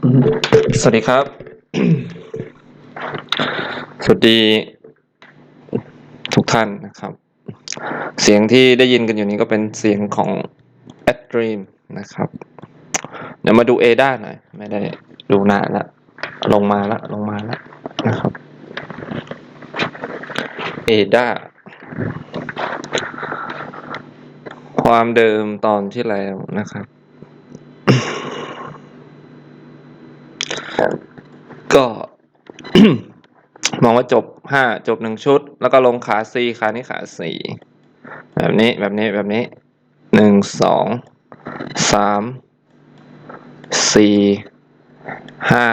สวัสดีครับ สวัสดี ทุกท่านนะครับ เสียงที่ได้ยินกันอยู่นี้ก็เป็นเสียงของ Adream นะครับ เดี๋ยวมาดู Ada หน่อย ไม่ได้ดูนานละ ลงมาละ ลงมาละนะครับ Ada ความเดิมตอนที่แล้วนะครับ ก็ มอง ว่าจบห้าจบหนึ่งชุด แล้วก็ลงขาสี่ขานี้ขาสี่แบบนี้แบบนี้แบบนี้หนึ่งสองสามสี่ห้า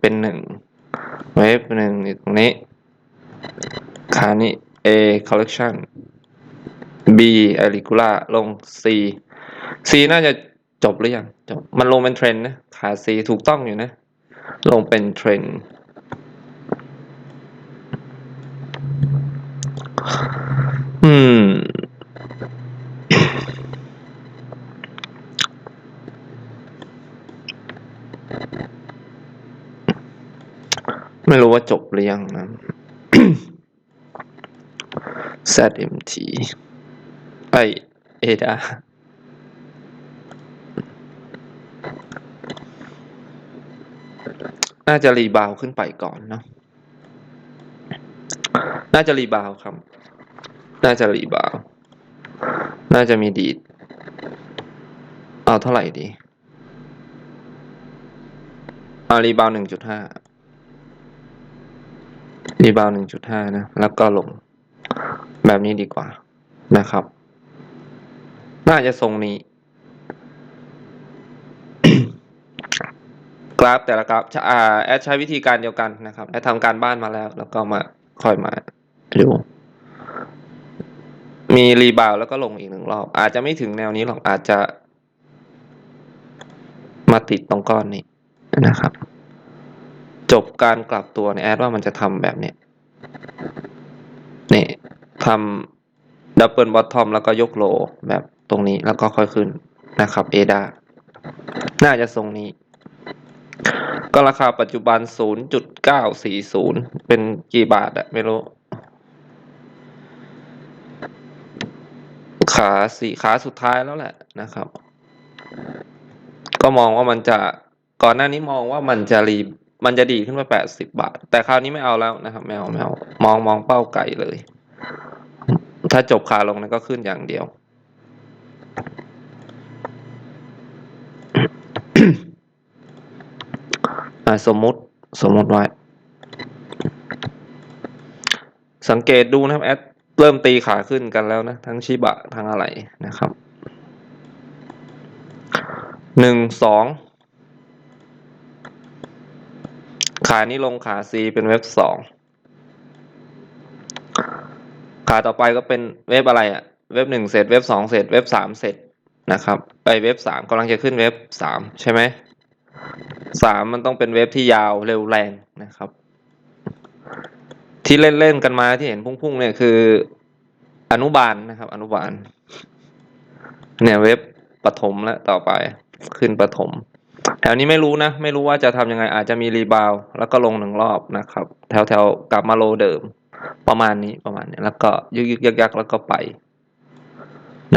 เป็นหนึ่งเวฟหนึ่งอยู่ตรงนี้ขานี้ A collection B a r i c u l a ลง C C น่าจะจบหรือยังจบมันลงเป็นเทรนด์นะขา C ถูกต้องอยู่นะ ลงเป็นเทรนด์ อืม ไม่รู้ว่าจบหรือยังนะ ZMT ไอเอดาน่าจะรีบาวขึ้นไปก่อนเนาะ น่าจะรีบาวครับ น่าจะรีบาว น่าจะมีดีด เอาเท่าไหร่ดี เอารีบาวหนึ่งจุดห้ารีบาวหนึ่งจุดห้านะ แล้วก็ลง แบบนี้ดีกว่านะครับ น่าจะทรงนี้ กราฟแต่ละกราฟจะอ่าแอดใช้วิธีการเดียวกันนะครับ แอดทำการบ้านมาแล้ว แล้วก็มาค่อยมาดู มีรีบาวแล้วก็ลงอีกหนึ่งรอบ อาจจะไม่ถึงแนวนี้หรอกอาจจะ มาติดตรงก้อนนี้นะครับ จบการกลับตัวในแอดว่ามันจะทำแบบเนี้ยนี่ทำดับเบิลบอททอมแล้วก็ยกโลแบบตรงนี้แล้วก็ค่อยขึ้นนะครับเอดาน่าจะทรงนี้ ก็ราคาปัจจุบัน 0.940 เป็นกี่บาทอะไม่รู้ ขาสี่ขาสุดท้ายแล้วแหละนะครับ ก็มองว่ามันจะก่อนหน้านี้มองว่ามันจะรีมันจะดีขึ้นไปแปดสิบาท แต่คราวนี้ไม่เอาแล้วนะครับไม่เอาไม่เอามองมองเป้าไก่เลย ถ้าจบขาลงนั้นก็ขึ้นอย่างเดียว สมมุติสมมุติไว้สังเกตดูนะครับแอด เริ่มตีขาขึ้นกันแล้วนะ ทั้งชิบะทั้งอะไรนะครับหนึ่งสองขานี้ลงขา C เป็นเว็บสองขาต่อไปก็เป็นเว็บอะไรอะเว็บหนึ่งเสร็จ เว็บสองเสร็จ เว็บสามเสร็จนะครับไปเว็บสามกำลังจะขึ้นเว็บสามใช่ไหมสามมันต้องเป็นเว็บที่ยาวเร็วแรงนะครับ ที่เล่นเล่นกันมาที่เห็นพุ่งๆเนี่ยคือ อนุบาลนะครับ อนุบาล เนี่ยเว็บปฐมแล้วต่อไปขึ้นปฐมแถวนี้ไม่รู้นะ ไม่รู้ว่าจะทำยังไงอาจจะมีรีบาวแล้วก็ลงหนึ่งรอบนะครับ แถวแถวๆกลับมาโลเดิม ประมาณนี้ประมาณนี้แล้วก็ยึกยึกยักยักๆแล้วก็ไป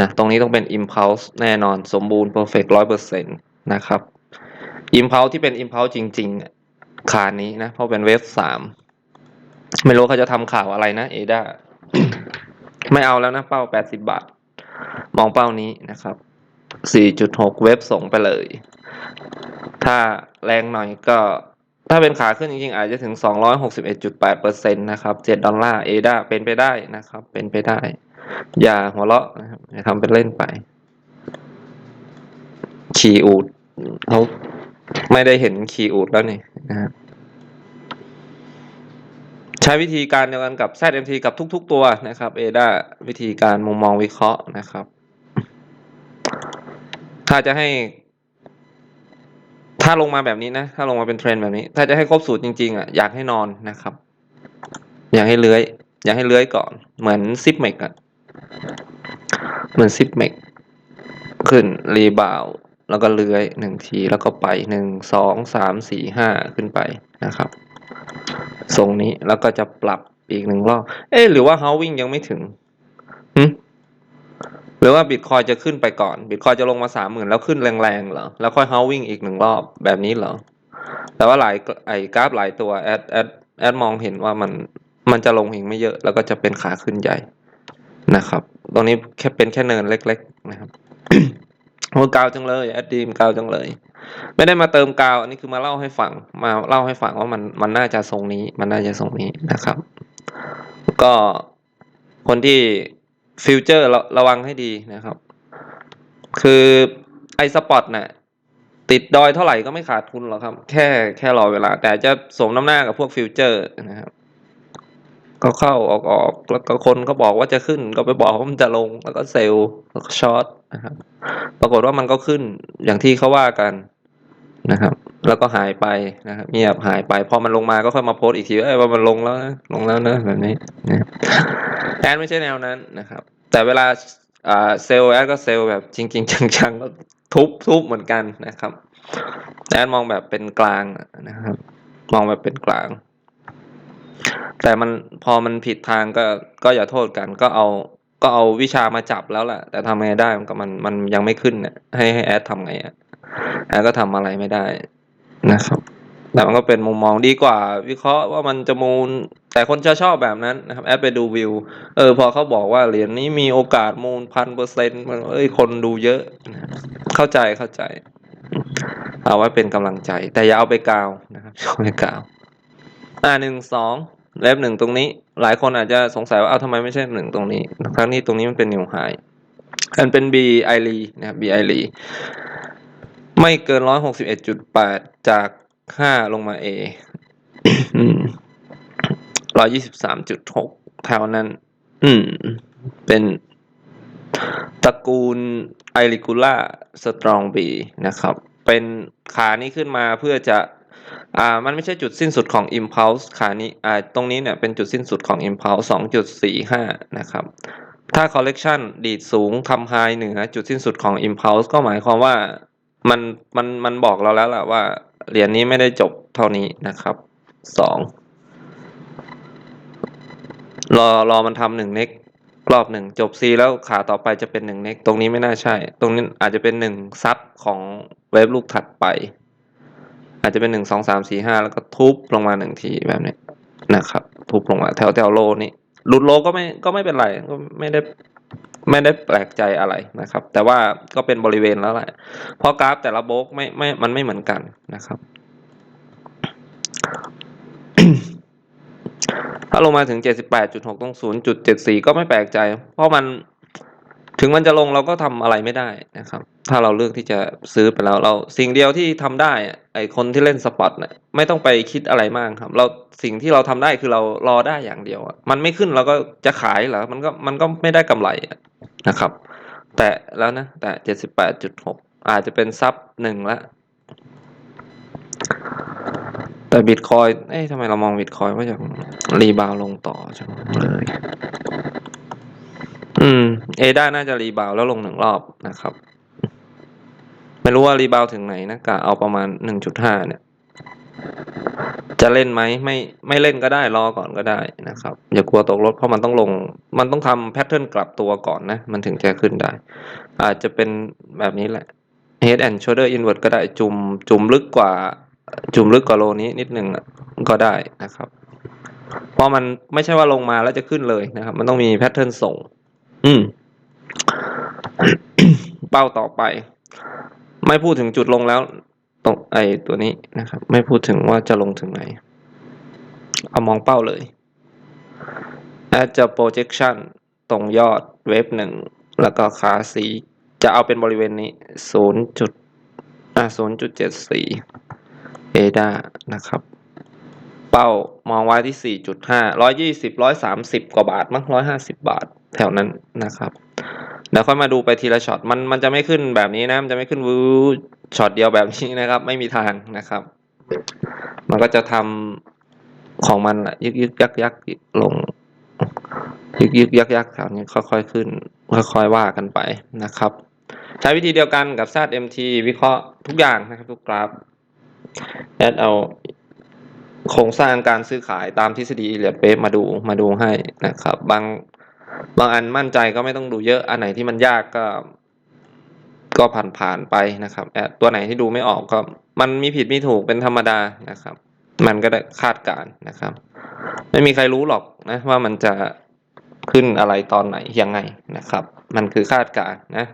นะตรงนี้ต้องเป็น impulse แน่นอนสมบูรณ์ perfect ร้อยเปอร์เซ็นต์นะครับ impulse ที่เป็น impulse จริง ๆ ขานี้นะ เพราะเป็นเวฟสาม ไม่รู้เขาจะทำข่าวอะไรนะเอดาไม่เอาแล้วนะเป้าแปดสิบาท มองเป้านี้นะครับ 4.6 เว็บส่งไปเลย ถ้าแรงหน่อยก็ ถ้าเป็นขาขึ้นจริงๆ อาจจะถึง 261.8%นะครับ 7 ดอลลาร์เอดาเป็นไปได้นะครับ เป็นไปได้ อย่าหัวเราะนะครับอย่าทำเป็นเล่นไปคีอูดเขาไม่ได้เห็นคีอูดแล้วนี่นะครับ ใช้วิธีการเดียวกันกับ ZMT กับทุก ๆ ตัวนะครับ ADA วิธีการมุมมองวิเคราะห์นะครับ ถ้าจะให้ ถ้าลงมาแบบนี้นะ ถ้าลงมาเป็นเทรนแบบนี้ ถ้าจะให้ครบสูตรจริงๆอะอยากให้นอนนะครับ อยากให้เลื้อย อยากให้เลื้อยก่อน เหมือนซิปเมกอะเหมือนซิปเมกขึ้นรีบาวแล้วก็เลื้อยหนึ่งทีแล้วก็ไปหนึ่งสองสามสี่ห้าขึ้นไปนะครับ ทรงนี้แล้วก็จะปรับอีกหนึ่งรอบ เอ๊ะหรือว่า halving ยังไม่ถึงหหรือว่าบิตคอยจะขึ้นไปก่อน บิตคอยจะลงมาสามหมื่นแล้วขึ้นแรงๆเหรอ แล้วค่อย halving อีกหนึ่งรอบแบบนี้เหรอ แต่ว่าหลายไอ้กราฟหลายตัวแอดแอดแอดมองเห็นว่ามันมันจะลงเอีกไม่เยอะ แล้วก็จะเป็นขาขึ้นใหญ่นะครับ ตรงนี้แค่เป็นแค่เนินเล็ก ๆ นะครับ โอ้กาวจังเลยแอดดีมกาวจังเลย ไม่ได้มาเติมกาวอันนี้คือมาเล่าให้ฟังมาเล่าให้ฟังว่ามันมันน่าจะทรงนี้ มันน่าจะทรงนี้นะครับ ก็คนที่ฟิวเจอร์ระระวังให้ดีนะครับ คือไอสปอตน่ะติดดอยเท่าไหร่ก็ไม่ขาดทุนหรอกครับ แค่แค่รอเวลา แต่จะสมน้ำหน้ากับพวกฟิวเจอร์นะครับก็เข้าออกออกแล้วก็คนก็บอกว่าจะขึ้น ก็ไปบอกว่ามันจะลงแล้วก็เซลล์แล้วก็ช็อตนะครับ ปรากฏว่ามันก็ขึ้นอย่างที่เขาว่ากันนะครับ แล้วก็หายไปนะครับเงียบหายไป พอมันลงมาก็ค่อยมาโพสอีกทีว่าเอ้ยว่ามันลงแล้วนะลงแล้วนะแบบนี้นะแอนไม่ใช่แนวนั้นนะครับ แต่เวลาอ่าเซลล์แอดก็เซลล์แบบจริง ๆ จังๆก็ทุบทุบเหมือนกันนะครับแอดมองแบบเป็นกลางนะครับ มองแบบเป็นกลาง แต่มันพอมันผิดทางก็ก็อย่าโทษกันก็เอา ก็เอาวิชามาจับแล้วแหละแต่ทำไงได้มันก็มันมันยังไม่ขึ้นเนี่ยให้ให้แอดทำไงอะแอดก็ทำอะไรไม่ได้นะครับแต่มันก็เป็นมุมมองดีกว่า วิเคราะห์ว่ามันจะมูล แต่คนจะชอบแบบนั้นนะครับแอดไปดูวิว เออ พอเขาบอกว่าเหรียญนี้มีโอกาสมูลพันเปอร์เซ็นต์มันเอ้ยคนดูเยอะ เข้าใจเข้าใจ เอาไว้เป็นกำลังใจ แต่อย่าเอาไปกาวนะครับอย่าเอาไปกาวอ่าหนึ่งสอง เล็บหนึ่งตรงนี้ หลายคนอาจจะสงสัยว่าเอาทำไมไม่ใช่หนึ่งตรงนี้ทั้งนี้ตรงนี้มันเป็นนิวไฮอันเป็น B i ลีนะครับ B i ลีไม่เกินร้อยหกสิบเอ็ดจุดแปดจากห้าลงมา A ร้อยยี่สิบสามจุดหกแถวนั้น อืม เป็นตระกูลไอริกูล่าสตรองบีนะครับ เป็นขานี้ขึ้นมาเพื่อจะ อ่ามันไม่ใช่จุดสิ้นสุดของ Impulse ขานี้อ่าตรงนี้เนี่ยเป็นจุดสิ้นสุดของ Impulse 2.45 นะครับ ถ้า Collection ดีดสูงทำ High เหนือจุดสิ้นสุดของ Impulse ก็หมายความว่ามันมันมันบอกเราแล้วล่ะว่าเหรียญนี้ไม่ได้จบเท่านี้นะครับสองรอรอมันทำหนึ่งเน็กรอบหนึ่งจบ C แล้วขาต่อไปจะเป็นหนึ่งเน็กตรงนี้ไม่น่าใช่ ตรงนี้อาจจะเป็นหนึ่งซับของเวฟลูกถัดไป อาจจะเป็นหนึ่งสองสามสี่ห้าแล้วก็ทุบลงมาหนึ่งทีแบบนี้นะครับ ทุบลงมาแถวแถวโลนี้หลุดโลก็ไม่ก็ไม่เป็นไรก็ไม่ได้ไม่ได้แปลกใจอะไรนะครับ แต่ว่าก็เป็นบริเวณแล้วแหละเพราะกราฟแต่ละโบกไม่ไม่มันไม่เหมือนกันนะครับถ้าลงมาถึง 78.6ตรง0.74 ก็ไม่แปลกใจ เพราะมัน ถึงมันจะลงเราก็ทำอะไรไม่ได้นะครับ ถ้าเราเลือกที่จะซื้อไปแล้วเราสิ่งเดียวที่ทำได้ไอคนที่เล่นสปอตเนี่ยไม่ต้องไปคิดอะไรมากครับ เราสิ่งที่เราทำได้คือเรารอได้อย่างเดียวมันไม่ขึ้นเราก็จะขายเหรอมันก็มันก็ไม่ได้กำไรนะครับ แต่แล้วนะแต่78.6อาจจะเป็นซับหนึ่งละแต่บิตคอยเอ๊ะทำไมเรามองบิตคอยว่าจะรีบาวลงต่อจังเลย อืม เอด้าน่าจะรีบาวแล้วลงหนึ่งรอบนะครับ ไม่รู้ว่ารีบาวถึงไหนนะกะเอาประมาณหนึ่งจุดห้าเนี่ย จะเล่นไหมไม่ไม่เล่นก็ได้รอก่อนก็ได้นะครับ อย่ากลัวตกรถเพราะมันต้องลง มันต้องทำแพทเทิร์นกลับตัวก่อนนะ มันถึงจะขึ้นได้ อาจจะเป็นแบบนี้แหละ head and shoulder inward ก็ได้จุ่มจุ่มลึกกว่า จุ่มลึกกว่าโลนี้นิดหนึ่งก็ได้นะครับ เพราะมันไม่ใช่ว่าลงมาแล้วจะขึ้นเลยนะครับ มันต้องมีแพทเทิร์นส่ง อืม เป้าต่อไป ไม่พูดถึงจุดลงแล้วตรงไอตัวนี้นะครับ ไม่พูดถึงว่าจะลงถึงไหน เอามองเป้าเลย อาจจะ projection ตรงยอดเวฟหนึ่ง แล้วก็ขาสี จะเอาเป็นบริเวณนี้ศูนย์จุดอ่าศูนย์จุดเจ็ดสี่เอดานะครับ เป้ามองไว้ที่สี่จุดห้าร้อยยี่สิบร้อยสามสิบกว่าบาท มั้งร้อยห้าสิบบาท แถวนั้นนะครับเดี๋ยวค่อยมาดูไปทีละช็อตมันมันจะไม่ขึ้นแบบนี้นะมันจะไม่ขึ้นวูช็อตเดียวแบบนี้นะครับ ไม่มีทางนะครับ มันก็จะทำของมันแหละยึกยึกยักยักลงยึกยึกยักยักแถวนี้ค่อยๆขึ้น ค่อยๆว่ากันไปนะครับ ใช้วิธีเดียวกันกับ ZMT วิเคราะห์ทุกอย่างนะครับ ทุกกราฟแอดเอาโครงสร้างการซื้อขายตามทฤษฎี Elliott Wave มาดูมาดูให้นะครับ บาง บางอันมั่นใจก็ไม่ต้องดูเยอะ อันไหนที่มันยากก็ ก็ผ่านผ่านๆไปนะครับแอดตัวไหนที่ดูไม่ออกก็ มันมีผิดมีถูกเป็นธรรมดานะครับ มันก็ได้คาดการณ์นะครับ ไม่มีใครรู้หรอกนะว่ามันจะขึ้นอะไรตอนไหนยังไงนะครับ มันคือคาดการณ์นะ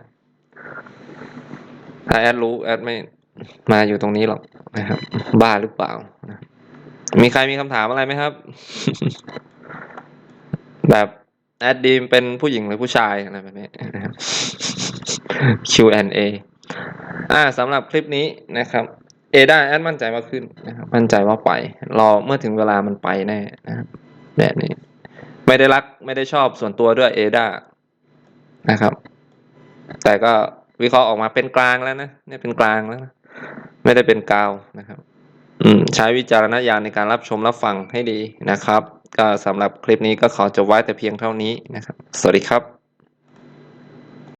ถ้าแอดรู้แอดไม่มาอยู่ตรงนี้หรอกนะครับ บ้าหรือเปล่านะมีใครมีคำถามอะไรไหมครับ แบบ แอดดีมเป็นผู้หญิงหรือผู้ชายอะไรแบบนี้นะครับ Q&A อ่าสำหรับคลิปนี้นะครับเอด้าแอดมั่นใจว่าขึ้นนะครับมั่นใจว่าไปรอเมื่อถึงเวลามันไปแน่นะครับแบบนี้ ไม่ได้รักไม่ได้ชอบส่วนตัวด้วยเอด้านะครับ แต่ก็วิเคราะห์ออกมาเป็นกลางแล้วนะเนี่ยเป็นกลางแล้วนะไม่ได้เป็นกาวนะครับ อืมใช้วิจารณญาณในการรับชมรับฟังให้ดีนะครับ ก็สำหรับคลิปนี้ก็ขอจบไว้แต่เพียงเท่านี้นะครับ สวัสดีครับ